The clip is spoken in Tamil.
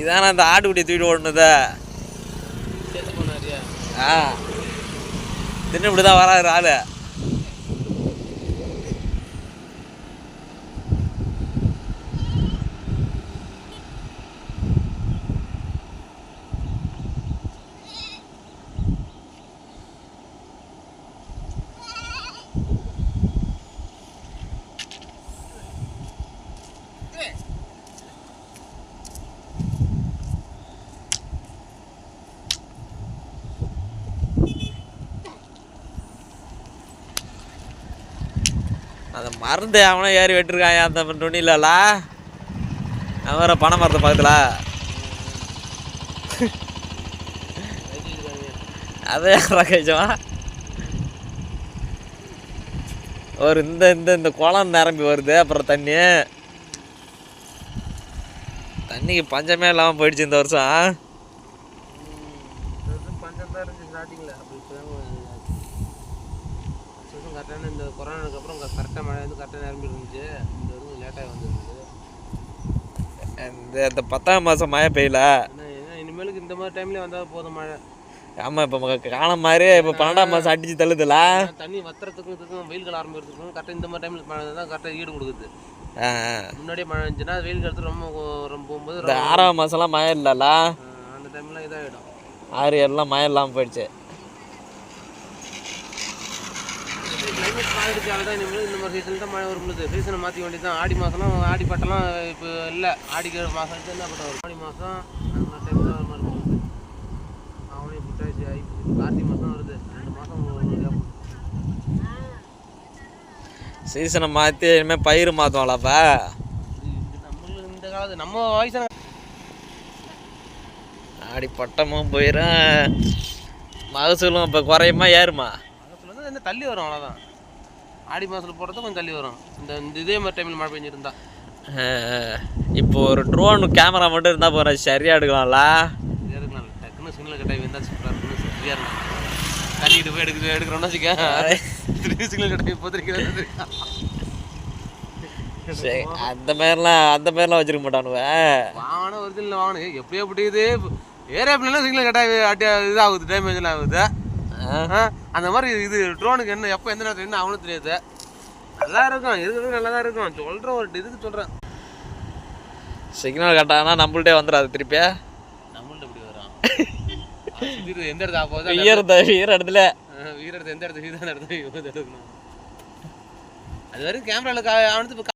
இதானே அந்த ஆட்டுக்குட்டி தூக்கிட்டு ஓடுனதா ஆ தின்னு இப்படி தான் வராரு ஆளு. அந்த மருந்து அவனே ஏறி வெட்டிருக்கான் அந்த துணி அவன் வேற பனை மரத்தை பக்கத்தில். அதை யாரா கழிச்சவா ஒரு இந்த இந்த இந்த குளம் நிரம்பி வருது அப்புறம் தண்ணி. தண்ணிக்கு பஞ்சமே இல்லாமல் போயிடுச்சு இந்த வருஷம் தான் கரெக்டான இந்த கொரோனாக்கு அப்புறம் கரெக்டாக மழை வந்து கரெக்டாக நிரம்பி இருந்துச்சு இந்த வருஷம் லேட்டாக வந்துருந்துச்சு இந்த இந்த பத்தாம் மாதம் மழை பெய்யல. இனிமேலுக்கு இந்த மாதிரி டைம்லேயே வந்தால் போதும் மழை. ஆமாம் இப்போ காலம் மாதிரி இப்போ பன்னெண்டாம் மாதம் அடிச்சு தள்ளுதுல. தண்ணி வத்துறதுக்கும் இதுக்கும் வெயில் காலம் ஆரம்பிக்கிறதுக்கும் கரெக்டாக இந்த மாதிரி டைமில் மழை தான் கரெக்டாக ஈடு கொடுக்குது. முன்னாடியே மழை இருந்துச்சுன்னா வெயில் காலத்தில் ரொம்ப ரொம்ப போகும்போது ஆறாம் மாதம்லாம் மழை இல்லைல்ல. அந்த டைம்லாம் இதாகிடும் ஆறு எல்லாம் மழை இல்லாமல் போயிடுச்சு. மாறிடுச்சு தான் இனிமேல் இந்த மாதிரி சீசன் தான் மழை வரும்போது சீசனை மாற்றி வேண்டி தான் ஆடி மாதம்லாம் ஆடி பட்டெல்லாம் இப்போ இல்லை. ஆடிக்கு மாதம் வச்சு என்ன வரும்? ஆடி மாதம் அந்த மாதிரி டைம் தான் மாதிரி போகுது அவனே புட்டாச்சு ஐப்பசி கார்த்திகை மாதம் வருது. ரெண்டு மாதம் சீசனை மாற்றி இனிமேல் பயிர் நம்மளுக்கு இந்த காலத்து நம்ம வயசான ஆடி பட்டமும் போயிடும் மகசூலும் இப்போ குறையுமா ஏறுமா? மாதத்துல வந்து தள்ளி வரும் அவ்வளோதான் ஆடி மாதத்தில் போடுறது கொஞ்சம் தள்ளி வரும். இந்த இந்த இதே மாதிரி டைமில் மழை பெஞ்சிருந்தா. இப்போ ஒரு ட்ரோன் கேமரா மட்டும் இருந்தால் போகிற சரியாக எடுக்கலாம்ல? இருக்கலாம் டக்குன்னு சிங்கிள் கட்டாய் வந்தால் சூப்பராக இருக்குன்னு சரியா இருக்கும். தண்ணிக்கிட்டு போய் எடுக்க எடுக்கிறோம்னு வச்சுக்க. திருப்பி சிங்கிள் கட்டாய் போத்திருக்கிறது சரி அந்த மாதிரிலாம் அந்த மாதிரிலாம் வச்சிருக்க மாட்டானுவ. வாங்கினா ஒரிஜினல் வாங்கணும் எப்படியோ எப்படி இது ஏரியா பிள்ளைலாம் சிங்கிள் கட்டாய் அட்டி இதாகுது டேமேஜ்லாம் ஆகுது. அந்த மாதிரி இது ட்ரோனுக்கு என்ன எப்போ எந்த நேரத்தில் என்ன ஆகணும் தெரியாது நல்லா இருக்கும் இருக்கிறது நல்லா தான் இருக்கும் சொல்கிறேன் ஒரு இதுக்கு சொல்கிறேன் சிக்னல் கட்டானா நம்மள்ட்டே வந்துடாது திருப்பி நம்மள்ட்ட எப்படி வரும் சுத்திட்டு எந்த இடத்துல ஆப்போது வீர வீர இடத்துல வீரத்தை எந்த இடத்துல வீர இடத்துல அது வரைக்கும் கேமராவில் அவனுக்கு